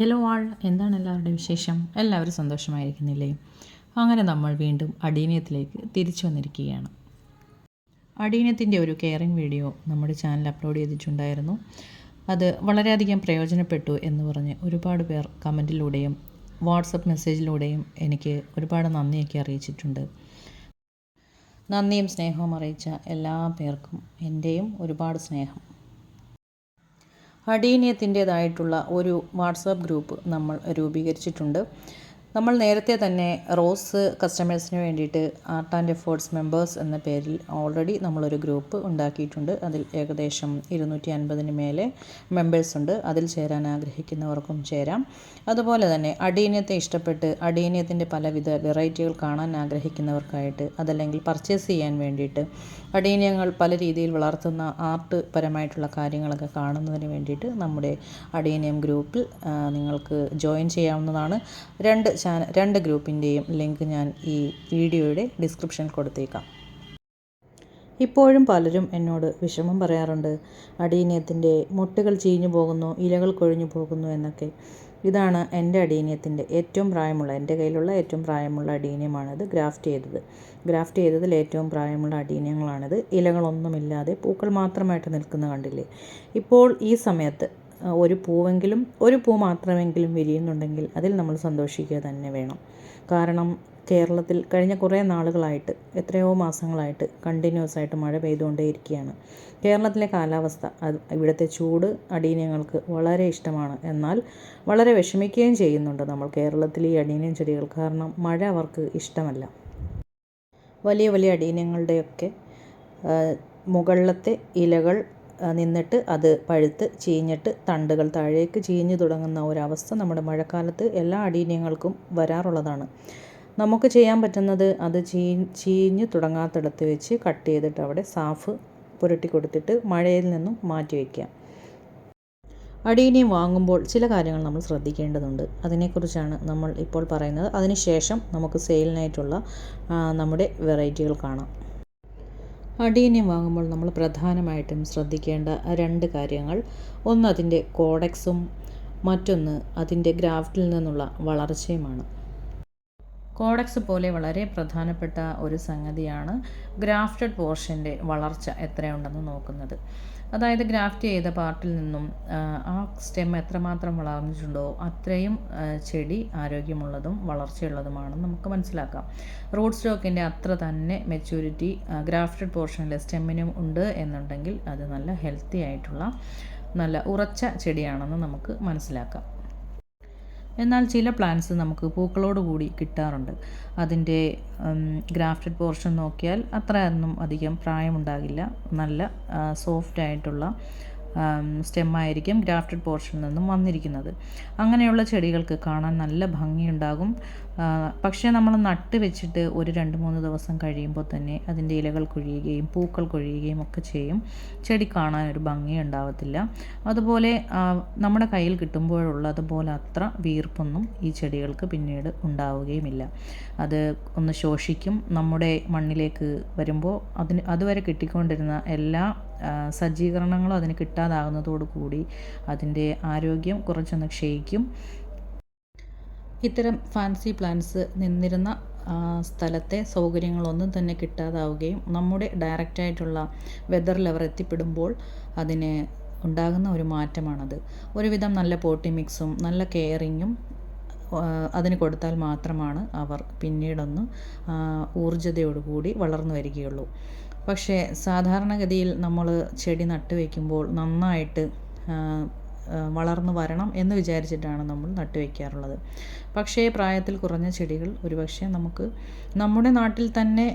Hello ആൾ എന്താണ് എല്ലാവരുടെ വിശേഷം? എല്ലാവരും സന്തോഷമായിരിക്കുന്നില്ലേ? അങ്ങനെ നമ്മൾ വീണ്ടും അടീനയത്തിലേക്ക് തിരിച്ചു വന്നിരിക്കുകയാണ്. അടീനത്തിന്റെ ഒരു കെയറിംഗ് വീഡിയോ നമ്മുടെ ചാനൽ അപ്ലോഡ് ചെയ്തിട്ടുണ്ടായിരുന്നു. അത് വളരെയധികം പ്രയോജനപ്പെട്ടു എന്ന് പറഞ്ഞ് ഒരുപാട് പേർ കമന്റിലൂടെയും വാട്സപ്പ് മെസ്സേജിലൂടെയും എനിക്ക് ഒരുപാട് നന്ദിയൊക്കെ അറിയിച്ചിട്ടുണ്ട്. നന്ദിയും സ്നേഹവും അറിയിച്ച എല്ലാ പേർക്കും എന്റെയും ഒരുപാട് സ്നേഹം. അടീനിയത്തിന്റേതായിട്ടുള്ള ഒരു വാട്സാപ്പ് ഗ്രൂപ്പ് നമ്മൾ രൂപീകരിച്ചിട്ടുണ്ട്. നമ്മൾ നേരത്തെ തന്നെ റോസ് കസ്റ്റമേഴ്സിന് വേണ്ടിയിട്ട് ആർട്ട് ആൻഡ് എഫേർട്സ് മെമ്പേഴ്സ് എന്ന പേരിൽ ഓൾറെഡി നമ്മളൊരു ഗ്രൂപ്പ് ഉണ്ടാക്കിയിട്ടുണ്ട്. അതിൽ ഏകദേശം ഇരുന്നൂറ്റി അൻപതിന് മേലെ മെമ്പേഴ്സ് ഉണ്ട്. അതിൽ ചേരാൻ ആഗ്രഹിക്കുന്നവർക്കും ചേരാം. അതുപോലെ തന്നെ അഡീനിയത്തെ ഇഷ്ടപ്പെട്ട് അടീന്യത്തിന്റെ പലവിധ വെറൈറ്റികൾ കാണാൻ ആഗ്രഹിക്കുന്നവർക്കായിട്ട് അതല്ലെങ്കിൽ പർച്ചേസ് ചെയ്യാൻ വേണ്ടിയിട്ട് അഡീനിയങ്ങൾ പല രീതിയിൽ വളർത്തുന്ന ആർട്ട് പരമായിട്ടുള്ള കാര്യങ്ങളൊക്കെ കാണുന്നതിന് വേണ്ടിയിട്ട് നമ്മുടെ അടീനിയം ഗ്രൂപ്പിൽ നിങ്ങൾക്ക് ജോയിൻ ചെയ്യാവുന്നതാണ്. രണ്ട് ചാനൽ രണ്ട് ഗ്രൂപ്പിന്റെയും ലിങ്ക് ഞാൻ ഈ വീഡിയോയുടെ ഡിസ്ക്രിപ്ഷനിൽ കൊടുത്തേക്കാം. ഇപ്പോഴും പലരും എന്നോട് വിഷമം പറയാറുണ്ട്. അടീനിയത്തിന്റെ മുട്ടുകൾ ചീഞ്ഞു പോകുന്നു ഇലകൾ കൊഴിഞ്ഞു പോകുന്നു എന്നൊക്കെ. ഇതാണ് എന്റെ അടീനിയത്തിന്റെ ഏറ്റവും പ്രായമുള്ള എന്റെ കയ്യിലുള്ള ഏറ്റവും പ്രായമുള്ള അടീനിയമാണിത് ഗ്രാഫ്റ്റ് ചെയ്തത്. ഗ്രാഫ്റ്റ് ചെയ്തതിൽ ഏറ്റവും പ്രായമുള്ള അടീനിയങ്ങളാണിത് ഇലകളൊന്നുമില്ലാതെ പൂക്കൾ മാത്രമായിട്ട് നിൽക്കുന്ന കണ്ടില്ലേ? ഇപ്പോൾ ഈ സമയത്ത് ഒരു പൂവെങ്കിലും ഒരു പൂ മാത്രമെങ്കിലും വിരിയുന്നുണ്ടെങ്കിൽ അതിൽ നമ്മൾ സന്തോഷിക്കുക തന്നെ വേണം. കാരണം കേരളത്തിൽ കഴിഞ്ഞ കുറേ നാളുകളായിട്ട് എത്രയോ മാസങ്ങളായിട്ട് കണ്ടിന്യൂസ് ആയിട്ട് മഴ പെയ്തുകൊണ്ടേയിരിക്കുകയാണ്. കേരളത്തിലെ കാലാവസ്ഥ അത് ഇവിടുത്തെ ചൂട് അടീനങ്ങൾക്ക് വളരെ ഇഷ്ടമാണ്. എന്നാൽ വളരെ വിഷമിക്കുകയും ചെയ്യുന്നുണ്ട് നമ്മൾ കേരളത്തിൽ ഈ അടീനിയം ചെടികൾ. കാരണം മഴ അവർക്ക് ഇഷ്ടമല്ല. വലിയ വലിയ അടീനങ്ങളുടെയൊക്കെ മുകളിലത്തെ ഇലകൾ നിന്നിട്ട് അത് പഴുത്ത് ചീഞ്ഞിട്ട് തണ്ടുകൾ താഴേക്ക് ചീഞ്ഞു തുടങ്ങുന്ന ഒരവസ്ഥ നമ്മുടെ മഴക്കാലത്ത് എല്ലാ അടീനങ്ങൾക്കും വരാറുള്ളതാണ്. നമുക്ക് ചെയ്യാൻ പറ്റുന്നത് അത് ചീ ചീഞ്ഞു തുടങ്ങാത്തിടത്ത് വെച്ച് കട്ട് ചെയ്തിട്ട് അവിടെ സാഫ് പുരട്ടി കൊടുത്തിട്ട് മഴയിൽ നിന്നും മാറ്റി വയ്ക്കുക അടീനിയം വാങ്ങുമ്പോൾ ചില കാര്യങ്ങൾ നമ്മൾ ശ്രദ്ധിക്കേണ്ടതുണ്ട്. അതിനെക്കുറിച്ചാണ് നമ്മൾ ഇപ്പോൾ പറയുന്നത്. അതിനുശേഷം നമുക്ക് സെയിലിനായിട്ടുള്ള നമ്മുടെ വെറൈറ്റികൾ കാണാം. അടീനിയം വാങ്ങുമ്പോൾ നമ്മൾ പ്രധാനമായിട്ടും ശ്രദ്ധിക്കേണ്ട രണ്ട് കാര്യങ്ങൾ. ഒന്ന് അതിന്റെ കോഡക്സും മറ്റൊന്ന് അതിന്റെ ഗ്രാഫ്റ്റിൽ നിന്നുള്ള വളർച്ചയുമാണ്. കോഡക്സ് പോലെ വളരെ പ്രധാനപ്പെട്ട ഒരു സംഗതിയാണ് ഗ്രാഫ്റ്റഡ് പോർഷന്റെ വളർച്ച എത്രയുണ്ടെന്ന് നോക്കുന്നത്. അതായത് ഗ്രാഫ്റ്റ് ചെയ്ത പാർട്ടിൽ നിന്നും ആ സ്റ്റെം എത്രമാത്രം വളർന്നിട്ടുണ്ടോ അത്രയും ചെടി ആരോഗ്യമുള്ളതും വളർച്ചയുള്ളതുമാണെന്ന് നമുക്ക് മനസ്സിലാക്കാം. റൂട്ട് സ്റ്റോക്കിന്റെ അത്ര തന്നെ മെച്യൂരിറ്റി ഗ്രാഫ്റ്റഡ് പോർഷനിലെ സ്റ്റെമ്മിനും ഉണ്ട് എന്നുണ്ടെങ്കിൽ അത് നല്ല ഹെൽത്തി ആയിട്ടുള്ള നല്ല ഉറച്ച ചെടിയാണെന്ന് നമുക്ക് മനസ്സിലാക്കാം. എന്നാൽ ചില പ്ലാന്റ്സ് നമുക്ക് പൂക്കളോട് കൂടി കിട്ടാറുണ്ട്. അതിന്റെ ഗ്രാഫ്റ്റഡ് പോർഷൻ നോക്കിയാൽ അത്രയൊന്നും അധികം പ്രായമുണ്ടാകില്ല. നല്ല സോഫ്റ്റ് ആയിട്ടുള്ള സ്റ്റെമ്മായിരിക്കും ഗ്രാഫ്റ്റഡ് പോർഷനിൽ നിന്നും വന്നിരിക്കുന്നത്. അങ്ങനെയുള്ള ചെടികൾക്ക് കാണാൻ നല്ല ഭംഗിയുണ്ടാകും. പക്ഷേ നമ്മൾ നട്ട് വെച്ചിട്ട് ഒരു രണ്ട് മൂന്ന് ദിവസം കഴിയുമ്പോൾ തന്നെ അതിന്റെ ഇലകൾ കൊഴിയുകയും പൂക്കൾ കൊഴിയുകയും ഒക്കെ ചെയ്യും. ചെടി കാണാൻ ഒരു ഭംഗി ഉണ്ടാവത്തില്ല. അതുപോലെ നമ്മുടെ കയ്യിൽ കിട്ടുമ്പോഴുള്ളതുപോലെ അത്ര വീർപ്പൊന്നും ഈ ചെടികൾക്ക് പിന്നീട് ഉണ്ടാവുകയുമില്ല. അത് ഒന്ന് ശോഷിക്കും. നമ്മുടെ മണ്ണിലേക്ക് വരുമ്പോൾ അതിന് അതുവരെ കിട്ടിക്കൊണ്ടിരുന്ന എല്ലാ സജ്ജീകരണങ്ങളും അതിന് കിട്ടാതാകുന്നതോടു കൂടി അതിന്റെ ആരോഗ്യം കുറച്ചൊന്ന് ക്ഷയിക്കും. ഇത്തരം ഫാൻസി പ്ലാന്റ്സ് നിന്നിരുന്ന സ്ഥലത്തെ സൗകര്യങ്ങളൊന്നും തന്നെ കിട്ടാതാവുകയും നമ്മുടെ ഡയറക്റ്റായിട്ടുള്ള വെതർ ലെവർ എത്തിപ്പെടുമ്പോൾ അതിന് ഉണ്ടാകുന്ന ഒരു മാറ്റമാണത്. ഒരുവിധം നല്ല പോട്ടി മിക്സും നല്ല കെയറിങ്ങും അതിന് കൊടുത്താൽ മാത്രമാണ് അവർ പിന്നീടൊന്ന് ഊർജതയോടുകൂടി വളർന്നു വരികയുള്ളൂ. പക്ഷേ സാധാരണഗതിയിൽ നമ്മൾ ചെടി നട്ട് വയ്ക്കുമ്പോൾ നന്നായിട്ട് വളർന്നു വരണം എന്ന് വിചാരിച്ചിട്ടാണ് നമ്മൾ നട്ടുവയ്ക്കാറുള്ളത് പക്ഷേ പ്രായത്തിൽ കുറഞ്ഞ ചെടികൾ ഒരുപക്ഷെ നമുക്ക് നമ്മുടെ നാട്ടിൽ തന്നെ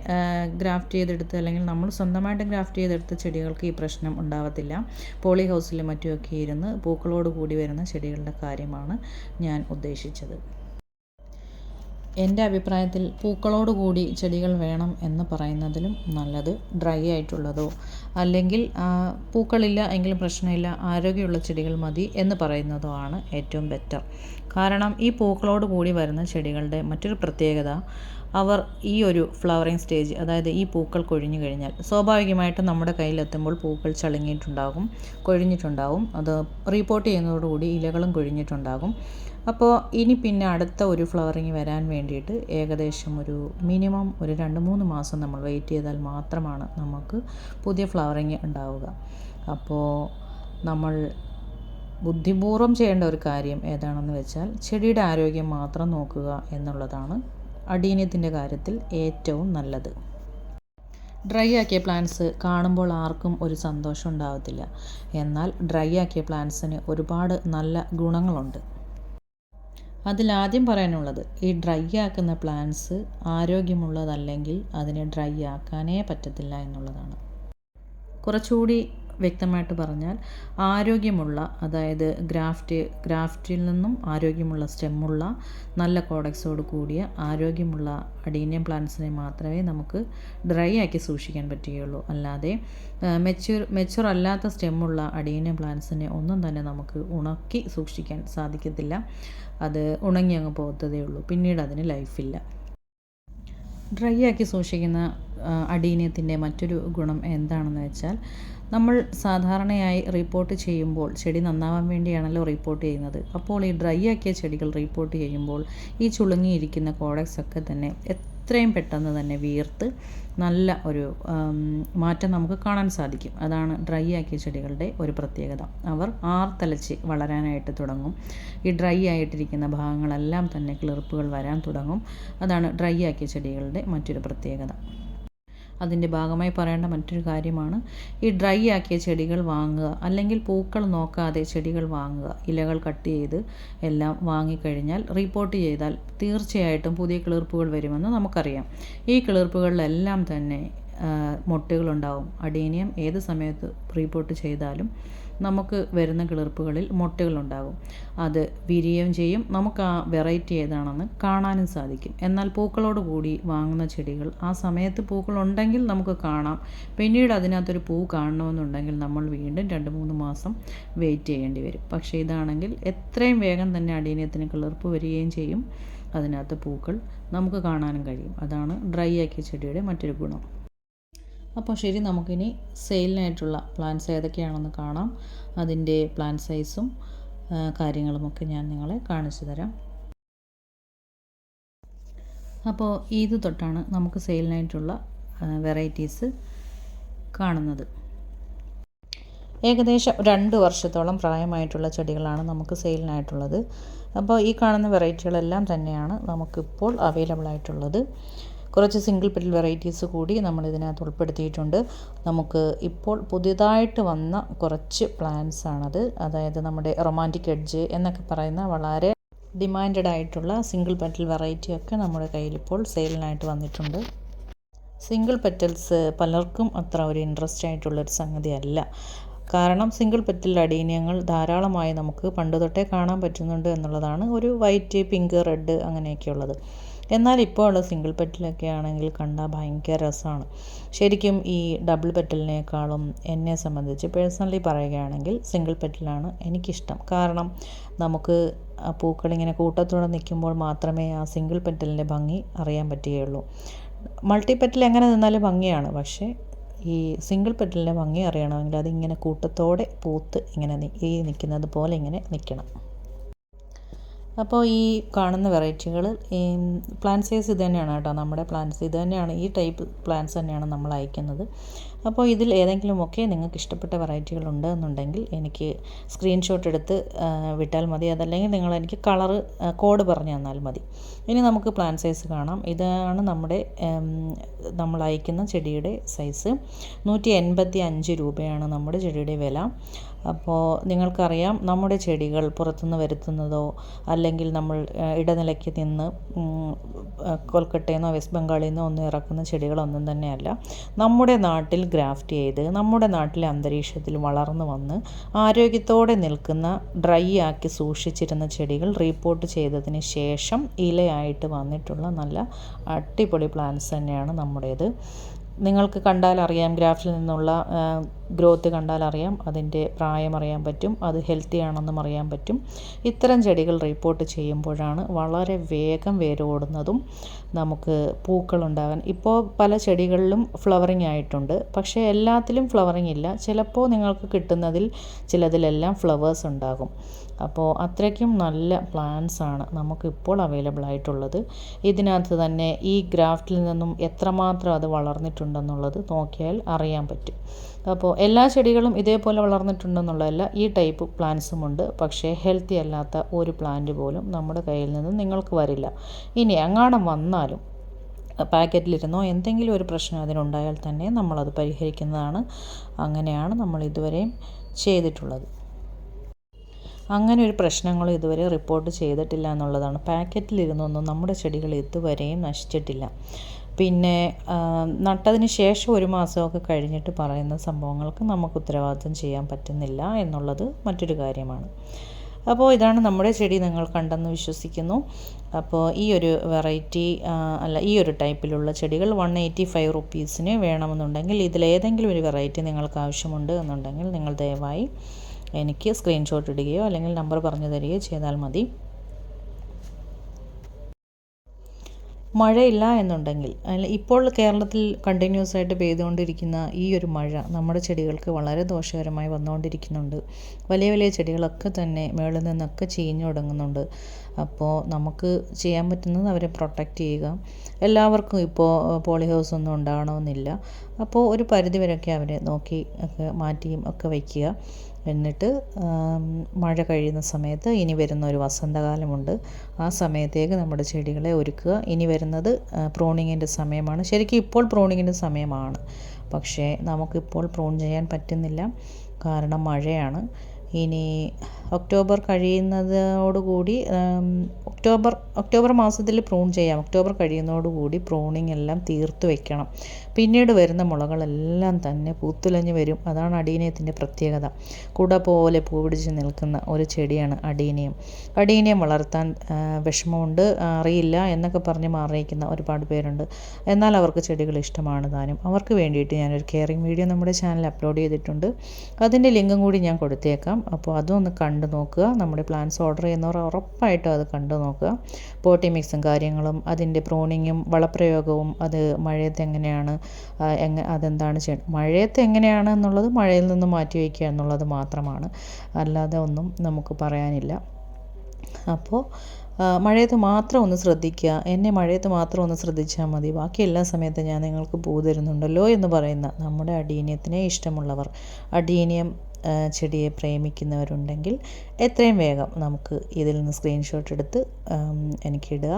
ഗ്രാഫ്റ്റ് ചെയ്തെടുത്ത് അല്ലെങ്കിൽ നമ്മൾ സ്വന്തമായിട്ട് ഗ്രാഫ്റ്റ് ചെയ്തെടുത്ത ചെടികൾക്ക് ഈ പ്രശ്നം ഉണ്ടാവത്തില്ല. പോളി ഹൗസിലും മറ്റുമൊക്കെ ഇരുന്ന് പൂക്കളോട് കൂടി വരുന്ന ചെടികളുടെ കാര്യമാണ് ഞാൻ ഉദ്ദേശിച്ചത്. എന്റെ അഭിപ്രായത്തിൽ പൂക്കളോടുകൂടി ചെടികൾ വേണം എന്ന് പറയുന്നതിലും നല്ലത് ഡ്രൈ ആയിട്ടുള്ളതോ അല്ലെങ്കിൽ പൂക്കളില്ല എങ്കിലും പ്രശ്നമില്ല ആരോഗ്യമുള്ള ചെടികൾ മതി എന്ന് പറയുന്നതോ ആണ് ഏറ്റവും ബെറ്റർ. കാരണം ഈ പൂക്കളോട് കൂടി വരുന്ന ചെടികളുടെ മറ്റൊരു പ്രത്യേകത അവർ ഈ ഒരു ഫ്ലവറിങ് സ്റ്റേജ് അതായത് ഈ പൂക്കൾ കൊഴിഞ്ഞു കഴിഞ്ഞാൽ സ്വാഭാവികമായിട്ടും നമ്മുടെ കയ്യിലെത്തുമ്പോൾ പൂക്കൾ ചളുങ്ങിയിട്ടുണ്ടാകും കൊഴിഞ്ഞിട്ടുണ്ടാകും. അത് റിപ്പോർട്ട് ചെയ്യുന്നതോടുകൂടി ഇലകളും കൊഴിഞ്ഞിട്ടുണ്ടാകും. അപ്പോൾ ഇനി പിന്നെ അടുത്ത ഒരു ഫ്ലവറിങ് വരാൻ വേണ്ടിയിട്ട് ഏകദേശം ഒരു മിനിമം ഒരു രണ്ട് മൂന്ന് മാസം നമ്മൾ വെയിറ്റ് ചെയ്താൽ മാത്രമാണ് നമുക്ക് പുതിയ ഫ്ലവറിങ് ഉണ്ടാവുക. അപ്പോൾ നമ്മൾ ബുദ്ധിപൂർവം ചെയ്യേണ്ട ഒരു കാര്യം ഏതാണെന്ന് വെച്ചാൽ ചെടിയുടെ ആരോഗ്യം മാത്രം നോക്കുക എന്നുള്ളതാണ് അടീന്യത്തിന്റെ കാര്യത്തിൽ ഏറ്റവും നല്ലത്. ഡ്രൈ ആക്കിയ പ്ലാന്റ്സ് കാണുമ്പോൾ ആർക്കും ഒരു സന്തോഷം ഉണ്ടാവത്തില്ല. എന്നാൽ ഡ്രൈ ആക്കിയ പ്ലാന്റ്സിന് ഒരുപാട് നല്ല ഗുണങ്ങളുണ്ട്. അതിലാദ്യം പറയാനുള്ളത് ഈ ഡ്രൈ ആക്കുന്ന പ്ലാന്റ്സ് ആരോഗ്യമുള്ളതല്ലെങ്കിൽ അതിനെ ഡ്രൈ ആക്കാനേ പറ്റത്തില്ല എന്നുള്ളതാണ്. കുറച്ചുകൂടി വ്യക്തമായിട്ട് പറഞ്ഞാൽ ആരോഗ്യമുള്ള അതായത് ഗ്രാഫ്റ്റ് ഗ്രാഫ്റ്റിൽ നിന്നും ആരോഗ്യമുള്ള സ്റ്റെമ്മുള്ള നല്ല കോഡക്സോട് കൂടിയ ആരോഗ്യമുള്ള അഡീനിയം പ്ലാന്റ്സിനെ മാത്രമേ നമുക്ക് ഡ്രൈ ആക്കി സൂക്ഷിക്കാൻ പറ്റുകയുള്ളൂ. അല്ലാതെ മെച്യൂർ മെച്യൂർ അല്ലാത്ത സ്റ്റെമ്മുള്ള അഡീനിയം പ്ലാന്റ്സിനെ ഒന്നും തന്നെ നമുക്ക് ഉണക്കി സൂക്ഷിക്കാൻ സാധിക്കത്തില്ല. അത് ഉണങ്ങി അങ്ങ് പോകത്തതേ ഉള്ളൂ. പിന്നീട് അതിന് ലൈഫില്ല. ഡ്രൈ ആക്കി സൂക്ഷിക്കുന്ന അടീനിയത്തിന്റെ മറ്റൊരു ഗുണം എന്താണെന്ന് വെച്ചാൽ നമ്മൾ സാധാരണയായി റിപ്പോർട്ട് ചെയ്യുമ്പോൾ ചെടി നന്നാവാൻ വേണ്ടിയാണല്ലോ റിപ്പോർട്ട് ചെയ്യുന്നത്. അപ്പോൾ ഈ ഡ്രൈ ആക്കിയ ചെടികൾ റിപ്പോർട്ട് ചെയ്യുമ്പോൾ ഈ ചുളുങ്ങിയിരിക്കുന്ന കോഡക്സ് ഒക്കെ തന്നെ എത്രയും പെട്ടെന്ന് തന്നെ വീർത്ത് നല്ല ഒരു മാറ്റം നമുക്ക് കാണാൻ സാധിക്കും. അതാണ് ഡ്രൈ ആക്കിയ ചെടികളുടെ ഒരു പ്രത്യേകത. അവർ ആർത്തലച്ച് വളരാനായിട്ട് തുടങ്ങും. ഈ ഡ്രൈ ആയിട്ടിരിക്കുന്ന ഭാഗങ്ങളെല്ലാം തന്നെ കിളിർപ്പുകൾ വരാൻ തുടങ്ങും. അതാണ് ഡ്രൈ ആക്കിയ ചെടികളുടെ മറ്റൊരു പ്രത്യേകത. അതിന്റെ ഭാഗമായി പറയേണ്ട മറ്റൊരു കാര്യമാണ് ഈ ഡ്രൈ ആക്കിയ ചെടികൾ വാങ്ങുക അല്ലെങ്കിൽ പൂക്കൾ നോക്കാതെ ചെടികൾ വാങ്ങുക. ഇലകൾ കട്ട് ചെയ്ത് എല്ലാം വാങ്ങിക്കഴിഞ്ഞാൽ റിപ്പോർട്ട് ചെയ്താൽ തീർച്ചയായിട്ടും പുതിയ കിളിർപ്പുകൾ വരുമെന്ന് നമുക്കറിയാം. ഈ കിളിർപ്പുകളിലെല്ലാം തന്നെ മുട്ടുകളുണ്ടാവും. അഡീനിയം ഏത് സമയത്ത് റിപ്പോർട്ട് ചെയ്താലും നമുക്ക് വരുന്ന കിളിർപ്പുകളിൽ മുട്ടകളുണ്ടാകും. അത് വിരിയുകയും ചെയ്യും. നമുക്ക് ആ വെറൈറ്റി ഏതാണെന്ന് കാണാനും സാധിക്കും. എന്നാൽ പൂക്കളോട് കൂടി വാങ്ങുന്ന ചെടികൾ ആ സമയത്ത് പൂക്കളുണ്ടെങ്കിൽ നമുക്ക് കാണാം. പിന്നീട് അതിനകത്തൊരു പൂ കാണണമെന്നുണ്ടെങ്കിൽ നമ്മൾ വീണ്ടും രണ്ട് മൂന്ന് മാസം വെയിറ്റ് ചെയ്യേണ്ടി വരും. പക്ഷേ ഇതാണെങ്കിൽ എത്രയും വേഗം തന്നെ അടിയനത്തിന് കിളിർപ്പ് വരികയും ചെയ്യും. അതിനകത്ത് പൂക്കൾ നമുക്ക് കാണാനും കഴിയും. അതാണ് ഡ്രൈ ആക്കിയ ചെടിയുടെ മറ്റൊരു ഗുണം. അപ്പോൾ ശരി നമുക്കിനി സെയിലിനായിട്ടുള്ള പ്ലാൻസ് ഏതൊക്കെയാണെന്ന് കാണാം. അതിന്റെ പ്ലാൻ സൈസും കാര്യങ്ങളുമൊക്കെ ഞാൻ നിങ്ങളെ കാണിച്ചു തരാം. അപ്പോൾ ഇത് തൊട്ടാണ് നമുക്ക് സെയിലിനായിട്ടുള്ള വെറൈറ്റീസ് കാണുന്നത്. ഏകദേശം രണ്ട് വർഷത്തോളം പ്രായമായിട്ടുള്ള ചെടികളാണ് നമുക്ക് സെയിലിനായിട്ടുള്ളത്. അപ്പോൾ ഈ കാണുന്ന വെറൈറ്റികളെല്ലാം തന്നെയാണ് നമുക്കിപ്പോൾ അവൈലബിൾ ആയിട്ടുള്ളത് കുറച്ച് സിംഗിൾ പെറ്റൽ വെറൈറ്റീസ് കൂടി നമ്മൾ ഇതിനകത്ത് ഉൾപ്പെടുത്തിയിട്ടുണ്ട്. നമുക്ക് ഇപ്പോൾ പുതിയതായിട്ട് വന്ന കുറച്ച് പ്ലാന്റ്സ് ആണത്. അതായത് നമ്മുടെ റൊമാന്റിക് എഡ്ജ് എന്നൊക്കെ പറയുന്ന വളരെ ഡിമാൻഡഡ് ആയിട്ടുള്ള സിംഗിൾ പെറ്റൽ വെറൈറ്റി ഒക്കെ നമ്മുടെ കയ്യിൽ ഇപ്പോൾ സെയിലിനായിട്ട് വന്നിട്ടുണ്ട്. സിംഗിൾ പെറ്റൽസ് പലർക്കും അത്ര ഒരു ഇൻട്രസ്റ്റ് ആയിട്ടുള്ളൊരു സംഗതിയല്ല കാരണം സിംഗിൾ പെറ്റൽ അടീനിയങ്ങൾ ധാരാളമായി നമുക്ക് പണ്ട് തൊട്ടേ കാണാൻ പറ്റുന്നുണ്ട് എന്നുള്ളതാണ് ഒരു വൈറ്റ് പിങ്ക് റെഡ് അങ്ങനെയൊക്കെയുള്ളത്. എന്നാൽ ഇപ്പോൾ ഉള്ള സിംഗിൾ പെറ്റലൊക്കെ ആണെങ്കിൽ കണ്ടാൽ ഭയങ്കര രസമാണ്. ശരിക്കും ഈ ഡബിൾ പെറ്റലിനേക്കാളും എന്നെ സംബന്ധിച്ച് പേഴ്സണലി പറയുകയാണെങ്കിൽ സിംഗിൾ പെറ്റലാണ് എനിക്കിഷ്ടം. കാരണം നമുക്ക് പൂക്കളിങ്ങനെ കൂട്ടത്തോടെ നിൽക്കുമ്പോൾ മാത്രമേ ആ സിംഗിൾ പെറ്റലിന്റെ ഭംഗി അറിയാൻ പറ്റുകയുള്ളൂ. മൾട്ടി പെറ്റൽ എങ്ങനെ നിന്നാലും ഭംഗിയാണ്. പക്ഷേ ഈ സിംഗിൾ പെറ്റലിന്റെ ഭംഗി അറിയണമെങ്കിൽ അതിങ്ങനെ കൂട്ടത്തോടെ പൂത്ത് ഇങ്ങനെ ഈ നിൽക്കുന്നത് പോലെ ഇങ്ങനെ നിൽക്കണം. അപ്പോൾ ഈ കാണുന്ന വെറൈറ്റികൾ പ്ലാൻ സൈസ് ഇത് തന്നെയാണ് കേട്ടോ നമ്മുടെ പ്ലാന്റ്സ് ഇത് തന്നെയാണ് ഈ ടൈപ്പ് പ്ലാന്റ്സ് തന്നെയാണ് നമ്മൾ അയക്കുന്നത്. അപ്പോൾ ഇതിൽ ഏതെങ്കിലുമൊക്കെ നിങ്ങൾക്ക് ഇഷ്ടപ്പെട്ട വെറൈറ്റികൾ ഉണ്ട് എന്നുണ്ടെങ്കിൽ എനിക്ക് സ്ക്രീൻഷോട്ട് എടുത്ത് വിട്ടാൽ മതി. അതല്ലെങ്കിൽ നിങ്ങൾ എനിക്ക് കളറ് കോഡ് പറഞ്ഞു തന്നാൽ മതി. ഇനി നമുക്ക് പ്ലാൻ സൈസ് കാണാം. ഇതാണ് നമ്മുടെ നമ്മൾ അയക്കുന്ന ചെടിയുടെ സൈസ് നൂറ്റി എൺപത്തി അഞ്ച് രൂപയാണ് നമ്മുടെ ചെടിയുടെ വില. അപ്പോൾ നിങ്ങൾക്കറിയാം നമ്മുടെ ചെടികൾ പുറത്തുനിന്ന് വരുത്തുന്നതോ അല്ലെങ്കിൽ നമ്മൾ ഇടനിലയ്ക്ക് നിന്ന് കൊൽക്കട്ടയിൽ നിന്നോ വെസ്റ്റ് ബംഗാളിൽ നിന്നോ ഒന്നും ഇറക്കുന്ന ചെടികളൊന്നും തന്നെയല്ല. നമ്മുടെ നാട്ടിൽ ഗ്രാഫ്റ്റ് ചെയ്ത് നമ്മുടെ നാട്ടിലെ അന്തരീക്ഷത്തിൽ വളർന്നു വന്ന് ആരോഗ്യത്തോടെ നിൽക്കുന്ന ഡ്രൈ ആക്കി സൂക്ഷിച്ചിരുന്ന ചെടികൾ റീപ്പോർട്ട് ചെയ്തതിന് ശേഷം ഇലയായിട്ട് വന്നിട്ടുള്ള നല്ല അടിപൊളി പ്ലാന്റ്സ് തന്നെയാണ് നമ്മുടേത്. നിങ്ങൾക്ക് കണ്ടാൽ അറിയാം ഗ്രാഫിൽ നിന്നുള്ള ഗ്രോത്ത് കണ്ടാൽ അറിയാം അതിന്റെ പ്രായം അറിയാൻ പറ്റും അത് ഹെൽത്തി ആണെന്നും അറിയാൻ പറ്റും. ഇത്തരം ചെടികൾ റിപ്പോർട്ട് ചെയ്യുമ്പോഴാണ് വളരെ വേഗം വേരോടുന്നതും നമുക്ക് പൂക്കളുണ്ടാകാൻ. ഇപ്പോൾ പല ചെടികളിലും ഫ്ലവറിങ് ആയിട്ടുണ്ട്. പക്ഷേ എല്ലാത്തിലും ഫ്ലവറിങ് ഇല്ല. ചിലപ്പോൾ നിങ്ങൾക്ക് കിട്ടുന്നതിൽ ചിലതിലെല്ലാം ഫ്ലവേഴ്സ് ഉണ്ടാകും. അപ്പോൾ അത്രയ്ക്കും നല്ല പ്ലാൻസാണ് നമുക്കിപ്പോൾ അവൈലബിൾ ആയിട്ടുള്ളത്. ഇതിനകത്ത് തന്നെ ഈ ഗ്രാഫ്റ്റിൽ നിന്നും എത്രമാത്രം അത് വളർന്നിട്ടുണ്ടെന്നുള്ളത് നോക്കിയാൽ അറിയാൻ പറ്റും. അപ്പോൾ എല്ലാ ചെടികളും ഇതേപോലെ വളർന്നിട്ടുണ്ടെന്നുള്ളതല്ല ഈ ടൈപ്പ് പ്ലാന്റ്സും ഉണ്ട്. പക്ഷേ ഹെൽത്തി അല്ലാത്ത ഒരു പ്ലാന്റ് പോലും നമ്മുടെ കയ്യിൽ നിന്ന് നിങ്ങൾക്ക് വരില്ല. ഇനി അങ്ങാടം വന്നാലും പാക്കറ്റിലിരുന്നോ എന്തെങ്കിലും ഒരു പ്രശ്നം അതിനുണ്ടായാൽ തന്നെ നമ്മളത് പരിഹരിക്കുന്നതാണ്. അങ്ങനെയാണ് നമ്മൾ ഇതുവരെയും ചെയ്തിട്ടുള്ളത്. അങ്ങനെ ഒരു പ്രശ്നങ്ങളും ഇതുവരെ റിപ്പോർട്ട് ചെയ്തിട്ടില്ല എന്നുള്ളതാണ്. പാക്കറ്റിലിരുന്നൊന്നും നമ്മുടെ ചെടികൾ ഇതുവരെയും നശിച്ചിട്ടില്ല. പിന്നെ നട്ടതിന് ശേഷം ഒരു മാസമൊക്കെ കഴിഞ്ഞിട്ട് പറയുന്ന സംഭവങ്ങൾക്ക് നമുക്ക് ഉത്തരവാദിത്വം ചെയ്യാൻ പറ്റുന്നില്ല എന്നുള്ളത് മറ്റൊരു കാര്യമാണ്. അപ്പോൾ ഇതാണ് നമ്മുടെ ചെടി നിങ്ങൾ കണ്ടെന്ന് വിശ്വസിക്കുന്നു. അപ്പോൾ ഈ ഒരു വെറൈറ്റി അല്ല ഈ ഒരു ടൈപ്പിലുള്ള ചെടികൾ വൺ എയ്റ്റി ഫൈവ് റുപ്പീസിന് വേണമെന്നുണ്ടെങ്കിൽ ഇതിലേതെങ്കിലും ഒരു വെറൈറ്റി നിങ്ങൾക്ക് ആവശ്യമുണ്ട് എന്നുണ്ടെങ്കിൽ നിങ്ങൾ ദയവായി എനിക്ക് സ്ക്രീൻഷോട്ട് ഇടുകയോ അല്ലെങ്കിൽ നമ്പർ പറഞ്ഞു തരികയോ ചെയ്താൽ മതി. മഴയില്ല എന്നുണ്ടെങ്കിൽ ഇപ്പോൾ കേരളത്തിൽ കണ്ടിന്യൂസ് ആയിട്ട് പെയ്തുകൊണ്ടിരിക്കുന്ന ഈ ഒരു മഴ നമ്മുടെ ചെടികൾക്ക് വളരെ ദോഷകരമായി വന്നുകൊണ്ടിരിക്കുന്നുണ്ട്. വലിയ വലിയ ചെടികളൊക്കെ തന്നെ മേളിൽ നിന്നൊക്കെ ചീഞ്ഞു തുടങ്ങുന്നുണ്ട്. അപ്പോൾ നമുക്ക് ചെയ്യാൻ പറ്റുന്നത് അവരെ പ്രൊട്ടക്റ്റ് ചെയ്യുക. എല്ലാവർക്കും ഇപ്പോൾ പോളി ഹൗസ് ഒന്നും ഉണ്ടാകണമെന്നില്ല അപ്പോൾ ഒരു പരിധി വരെയൊക്കെ അവരെ നോക്കി ഒക്കെ മാറ്റിയും ഒക്കെ വയ്ക്കുക എന്നിട്ട് മഴ കഴിയുന്ന സമയത്ത് ഇനി വരുന്ന ഒരു വസന്തകാലമുണ്ട്. ആ സമയത്തേക്ക് നമ്മുടെ ചെടികളെ ഒരുക്കുക. ഇനി വരുന്നത് പ്രൂണിങ്ങിന്റെ സമയമാണ്. ശരിക്കും ഇപ്പോൾ പ്രൂണിങ്ങിന്റെ സമയമാണ്. പക്ഷേ നമുക്കിപ്പോൾ പ്രൂൺ ചെയ്യാൻ പറ്റുന്നില്ല. കാരണം മഴയാണ്. ഇനി ഒക്ടോബർ കഴിയുന്നതോടുകൂടി ഒക്ടോബർ ഒക്ടോബർ മാസത്തിൽ പ്രൂൺ ചെയ്യാം. ഒക്ടോബർ കഴിയുന്നതോടുകൂടി പ്രൂണിങ് എല്ലാം തീർത്ത് വെക്കണം. പിന്നീട് വരുന്ന മുളകളെല്ലാം തന്നെ പൂത്തുലഞ്ഞ് വരും. അതാണ് അടീനയത്തിന്റെ പ്രത്യേകത. കുട പോലെ പൂപിടിച്ച് നിൽക്കുന്ന ഒരു ചെടിയാണ് അടീനയം. അടീനയം വളർത്താൻ വിഷമമുണ്ട് അറിയില്ല എന്നൊക്കെ പറഞ്ഞ് മാറിയിക്കുന്ന ഒരുപാട് പേരുണ്ട്. എന്നാൽ അവർക്ക് ചെടികൾ ഇഷ്ടമാണ് താനും. അവർക്ക് വേണ്ടിയിട്ട് ഞാനൊരു കെയറിങ് വീഡിയോ നമ്മുടെ ചാനൽ അപ്ലോഡ് ചെയ്തിട്ടുണ്ട്. അതിന്റെ ലിങ്കും കൂടി ഞാൻ കൊടുത്തേക്കാം. അപ്പോൾ അതൊന്ന് കണ്ടു നോക്കുക. നമ്മുടെ പ്ലാൻസ് ഓർഡർ ചെയ്യുന്നവർ ഉറപ്പായിട്ടും അത് കണ്ടു നോക്കുക. പോട്ടി മിക്സും കാര്യങ്ങളും അതിന്റെ പ്രൂണിങ്ങും വളപ്രയോഗവും അത് മഴയത്ത് എങ്ങനെയാണ് എങ്ങ അതെന്താണ് ചെയ്യുന്നത് മഴയത്ത് എങ്ങനെയാണ് എന്നുള്ളത് മഴയിൽ നിന്ന് മാറ്റി വയ്ക്കുക എന്നുള്ളത് മാത്രമാണ്. അല്ലാതെ ഒന്നും നമുക്ക് പറയാനില്ല. അപ്പോൾ മഴയത്ത് മാത്രം ഒന്ന് ശ്രദ്ധിക്കുക. എന്നെ മഴയത്ത് മാത്രം ഒന്ന് ശ്രദ്ധിച്ചാൽ മതി. ബാക്കി എല്ലാ സമയത്തും ഞാൻ നിങ്ങൾക്ക് പൂ തരുന്നുണ്ടല്ലോ എന്ന് പറയുന്ന നമ്മുടെ അടീനിയത്തിനെ ഇഷ്ടമുള്ളവർ. അടീനിയം ചെടിയെ പ്രേമിക്കുന്നവരുണ്ടെങ്കിൽ എത്രയും വേഗം നമുക്ക് ഇതിൽ നിന്ന് സ്ക്രീൻഷോട്ട് എടുത്ത് എനിക്കിടുക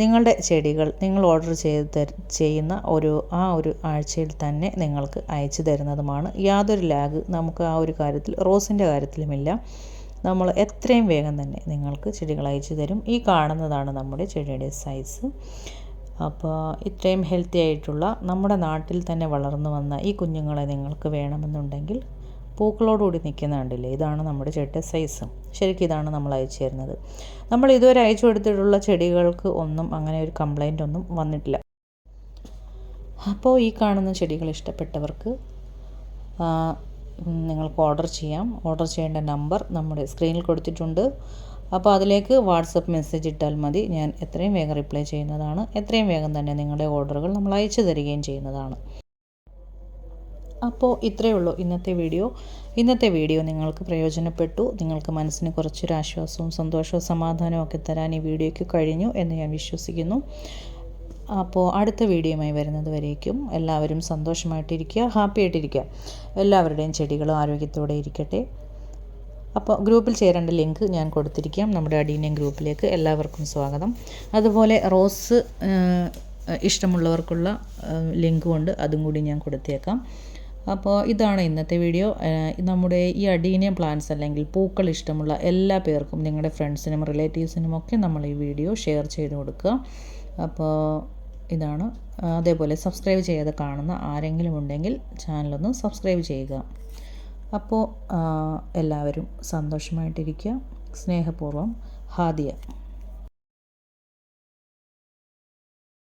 നിങ്ങളുടെ ചെടികൾ നിങ്ങൾ ഓർഡർ ചെയ്ത് ചെയ്യുന്ന ഒരു ആ ഒരു ആഴ്ചയിൽ തന്നെ നിങ്ങൾക്ക് അയച്ചു തരുന്നതുമാണ്. യാതൊരു ലാഗ് നമുക്ക് ആ ഒരു കാര്യത്തിൽ റോസിന്റെ കാര്യത്തിലുമില്ല. നമ്മൾ എത്രയും വേഗം തന്നെ നിങ്ങൾക്ക് ചെടികൾ അയച്ചു തരും. ഈ കാണുന്നതാണ് നമ്മുടെ ചെടിയുടെ സൈസ് അപ്പോൾ ഇത്രയും ഹെൽത്തി ആയിട്ടുള്ള നമ്മുടെ നാട്ടിൽ തന്നെ വളർന്നു വന്ന ഈ കുഞ്ഞുങ്ങളെ നിങ്ങൾക്ക് വേണമെന്നുണ്ടെങ്കിൽ പൂക്കളോടുകൂടി നിൽക്കുന്ന കണ്ടില്ലേ? ഇതാണ് നമ്മുടെ ചെട്ട സൈസ് ശരിക്കും ഇതാണ് നമ്മൾ അയച്ചു തരുന്നത്. നമ്മൾ ഇതുവരെ അയച്ചു കൊടുത്തിട്ടുള്ള ചെടികൾക്ക് ഒന്നും അങ്ങനെ ഒരു കംപ്ലൈന്റ് ഒന്നും വന്നിട്ടില്ല. അപ്പോൾ ഈ കാണുന്ന ചെടികൾ ഇഷ്ടപ്പെട്ടവർക്ക് നിങ്ങൾക്ക് ഓർഡർ ചെയ്യാം. ഓർഡർ ചെയ്യേണ്ട നമ്പർ നമ്മുടെ സ്ക്രീനിൽ കൊടുത്തിട്ടുണ്ട്. അപ്പോൾ അതിലേക്ക് വാട്സപ്പ് മെസ്സേജ് ഇട്ടാൽ മതി. ഞാൻ എത്രയും വേഗം റിപ്ലൈ ചെയ്യുന്നതാണ്. എത്രയും വേഗം തന്നെ നിങ്ങളുടെ ഓർഡറുകൾ നമ്മൾ അയച്ചു തരികയും ചെയ്യുന്നതാണ്. അപ്പോൾ ഇത്രയേ ഉള്ളൂ ഇന്നത്തെ വീഡിയോ. ഇന്നത്തെ വീഡിയോ നിങ്ങൾക്ക് പ്രയോജനപ്പെട്ടു. നിങ്ങൾക്ക് മനസ്സിന് കുറച്ചൊരു ആശ്വാസവും സന്തോഷവും സമാധാനവും ഒക്കെ തരാൻ ഈ വീഡിയോയ്ക്ക് കഴിഞ്ഞു എന്ന് ഞാൻ വിശ്വസിക്കുന്നു. അപ്പോൾ അടുത്ത വീഡിയോയുമായി വരുന്നത് വരേക്കും. എല്ലാവരും സന്തോഷമായിട്ടിരിക്കുക ഹാപ്പി ആയിട്ടിരിക്കുക. എല്ലാവരുടെയും ചെടികളും ആരോഗ്യത്തോടെ ഇരിക്കട്ടെ. അപ്പോൾ ഗ്രൂപ്പിൽ ചേരേണ്ട ലിങ്ക് ഞാൻ കൊടുത്തിരിക്കാം. നമ്മുടെ അടീനിയം ഗ്രൂപ്പിലേക്ക് എല്ലാവർക്കും സ്വാഗതം. അതുപോലെ റോസ് ഇഷ്ടമുള്ളവർക്കുള്ള ലിങ്കും ഉണ്ട് അതും കൂടി ഞാൻ കൊടുത്തേക്കാം. അപ്പോൾ ഇതാണ് ഇന്നത്തെ വീഡിയോ നമ്മുടെ ഈ അഡീനിയം പ്ലാന്റ്സ് അല്ലെങ്കിൽ പൂക്കൾ ഇഷ്ടമുള്ള എല്ലാ പേർക്കും നിങ്ങളുടെ ഫ്രണ്ട്സിനും റിലേറ്റീവ്സിനും ഒക്കെ നമ്മൾ ഈ വീഡിയോ ഷെയർ ചെയ്ത് കൊടുക്കുക. അപ്പോൾ ഇതാണ് അതേപോലെ സബ്സ്ക്രൈബ് ചെയ്യാതെ കാണുന്ന ആരെങ്കിലും ഉണ്ടെങ്കിൽ ചാനലൊന്ന് സബ്സ്ക്രൈബ് ചെയ്യുക. അപ്പോൾ എല്ലാവരും സന്തോഷമായിട്ടിരിക്കുക. സ്നേഹപൂർവം ഹാദിയ.